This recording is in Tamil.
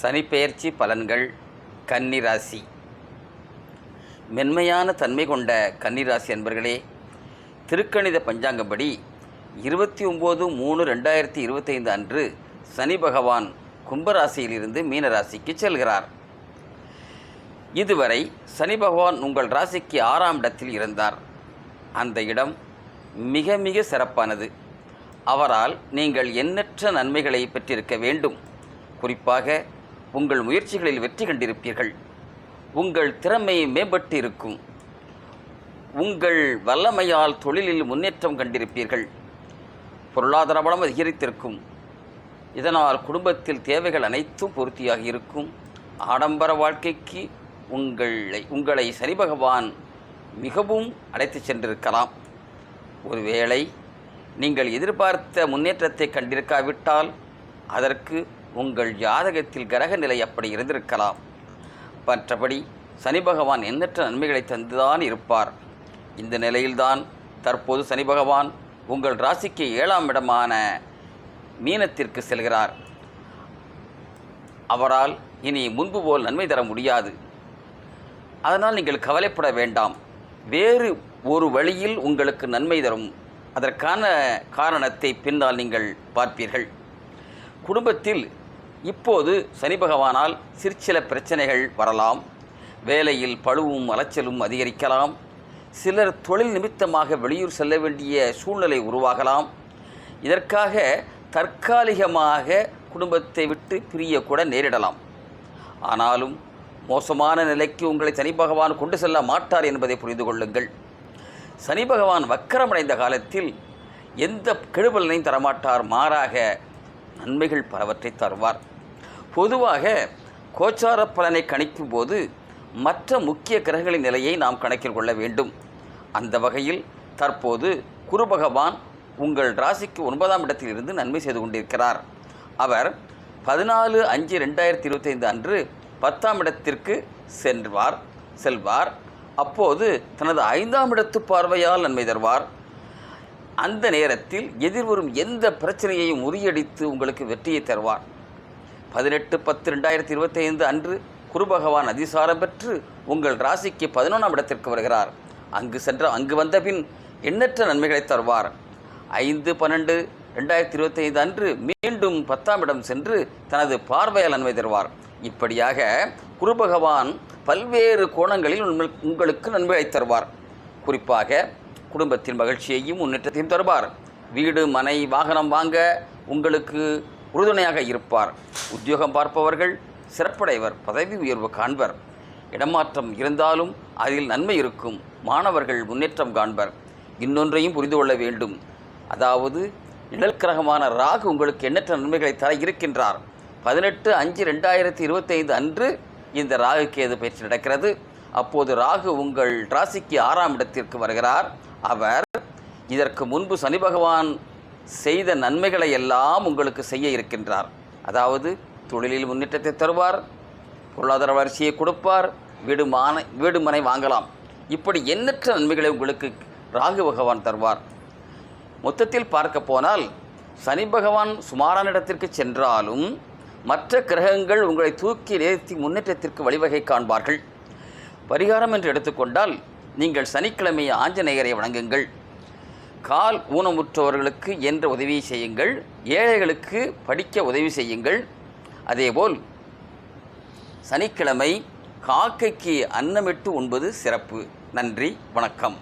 சனிப்பெயர்ச்சி பலன்கள் கன்னிராசி. மென்மையான தன்மை கொண்ட கன்னிராசி அன்பர்களே திருக்கணித பஞ்சாங்கப்படி இருபத்தி ஒம்பது மூணு ரெண்டாயிரத்தி இருபத்தைந்து அன்று சனி பகவான் கும்பராசியிலிருந்து மீனராசிக்கு செல்கிறார். இதுவரை சனி பகவான் உங்கள் ராசிக்கு ஆறாம் இடத்தில் இருந்தார். அந்த இடம் மிக மிக சிறப்பானது. அவரால் நீங்கள் எண்ணற்ற நன்மைகளை பெற்றிருக்க வேண்டும். குறிப்பாக உங்கள் முயற்சிகளில் வெற்றி கண்டிருப்பீர்கள். உங்கள் திறமை மேம்பட்டு இருக்கும் உங்கள் வல்லமையால் தொழிலில் முன்னேற்றம் கண்டிருப்பீர்கள். பொருளாதார வளம் அதிகரித்திருக்கும். இதனால் குடும்பத்தில் தேவைகள் அனைத்தும் பூர்த்தியாகி இருக்கும். ஆடம்பர வாழ்க்கைக்கு உங்களை உங்களை சனி பகவான் மிகவும் அழைத்து சென்றிருக்கலாம். ஒருவேளை நீங்கள் எதிர்பார்த்த முன்னேற்றத்தை கண்டிருக்காவிட்டால் அதற்கு உங்கள் ஜாதகத்தில் கிரக நிலை அப்படி இருந்திருக்கலாம். மற்றபடி சனி பகவான் எண்ணற்ற நன்மைகளை தந்துதான் இருப்பார். இந்த நிலையில்தான் தற்போது சனி பகவான் உங்கள் ராசிக்கு ஏழாம் இடமான மீனத்திற்கு செல்கிறார். அவரால் இனி முன்பு போல் நன்மை தர முடியாது. அதனால் நீங்கள் கவலைப்பட வேண்டாம். வேறு ஒரு வழியில் உங்களுக்கு நன்மை தரும். அதற்கான காரணத்தை பின்னால் நீங்கள் பார்ப்பீர்கள். குடும்பத்தில் இப்போது சனி பகவானால் சிற்சில பிரச்சனைகள் வரலாம். வேலையில் பழுவும் அலைச்சலும் அதிகரிக்கலாம். சிலர் தொழில் நிமித்தமாக வெளியூர் செல்ல வேண்டிய சூழ்நிலை உருவாகலாம். இதற்காக தற்காலிகமாக குடும்பத்தை விட்டு பிரியக்கூட நேரிடலாம். ஆனாலும் மோசமான நிலைக்கு உங்களை சனி பகவான் கொண்டு செல்ல மாட்டார் என்பதை புரிந்து கொள்ளுங்கள். சனி பகவான் வக்கரமடைந்த காலத்தில் எந்த கெடுபலனையும் தரமாட்டார். மாறாக நன்மைகள் பலவற்றை தருவார். பொதுவாக கோச்சார பலனை கணிக்கும் போது மற்ற முக்கிய கிரகங்களின் நிலையை நாம் கணக்கில் கொள்ள வேண்டும். அந்த வகையில் தற்போது குரு பகவான் உங்கள் ராசிக்கு ஒன்பதாம் இடத்தில் இருந்து நன்மை செய்து கொண்டிருக்கிறார். அவர் பதினாலு அஞ்சு ரெண்டாயிரத்தி இருபத்தைந்து அன்று பத்தாம் இடத்திற்கு சென்றார் செல்வார். அப்போது தனது ஐந்தாம் இடத்து பார்வையால் நன்மை தருவார். அந்த நேரத்தில் எதிர்வரும் எந்த பிரச்சனையையும் முறியடித்து உங்களுக்கு வெற்றியை தருவார். பதினெட்டு பத்து ரெண்டாயிரத்தி இருபத்தைந்து அன்று குரு பகவான் அதிசாரம் பெற்று உங்கள் ராசிக்கு பதினொன்றாம் இடத்திற்கு வருகிறார். அங்கு சென்ற அங்கு வந்த பின் எண்ணற்ற நன்மைகளை தருவார். ஐந்து பன்னெண்டு ரெண்டாயிரத்தி இருபத்தைந்து அன்று மீண்டும் பத்தாம் இடம் சென்று தனது பார்வையால் நன்மை தருவார். இப்படியாக குரு பகவான் பல்வேறு கோணங்களில் உங்களுக்கு நன்மைகளை தருவார். குறிப்பாக குடும்பத்தின் மகிழ்ச்சியையும் முன்னேற்றத்தையும் தருவார். வீடு மனை வாகனம் வாங்க உங்களுக்கு உறுதுணையாக இருப்பார். உத்தியோகம் பார்ப்பவர்கள் சிறப்படைவர் பதவி உயர்வு காண்பர். இடமாற்றம் இருந்தாலும் அதில் நன்மை இருக்கும் மாணவர்கள் முன்னேற்றம் காண்பர். இன்னொன்றையும் புரிந்து கொள்ள வேண்டும். அதாவது நிழல் கிரகமான ராகு உங்களுக்கு எண்ணற்ற நன்மைகளை தர இருக்கின்றார். பதினெட்டு அஞ்சு ரெண்டாயிரத்தி இருபத்தைந்து அன்று இந்த ராகு கேது பயிற்சி நடக்கிறது. அப்போது ராகு உங்கள் ராசிக்கு ஆறாம் இடத்திற்கு வருகிறார். அவர் இதற்கு முன்பு சனி பகவான் செய்த நன்மைகளை எல்லாம் உங்களுக்கு செய்ய இருக்கின்றார். அதாவது தொழிலில் முன்னேற்றத்தை தருவார் பொருளாதார வளர்ச்சியை கொடுப்பார் வீடு மான வீடு மனை வாங்கலாம். இப்படி எண்ணற்ற நன்மைகளை உங்களுக்கு ராகு பகவான் தருவார். மொத்தத்தில் பார்க்க போனால் சனி பகவான் சுமாரான இடத்திற்கு சென்றாலும் மற்ற கிரகங்கள் உங்களை தூக்கி நிறுத்தி முன்னேற்றத்திற்கு வழிவகை காண்பார்கள். பரிகாரம் என்று எடுத்துக்கொண்டால் நீங்கள் சனிக்கிழமை ஆஞ்சநேயரை வணங்குங்கள். கால் ஊனமுற்றவர்களுக்கு என்ற உதவி செய்யுங்கள் ஏழைகளுக்கு படிக்க உதவி செய்யுங்கள். அதேபோல் சனிக்கிழமை காக்கைக்கு அன்னமிட்டு உண்பது சிறப்பு. நன்றி வணக்கம்.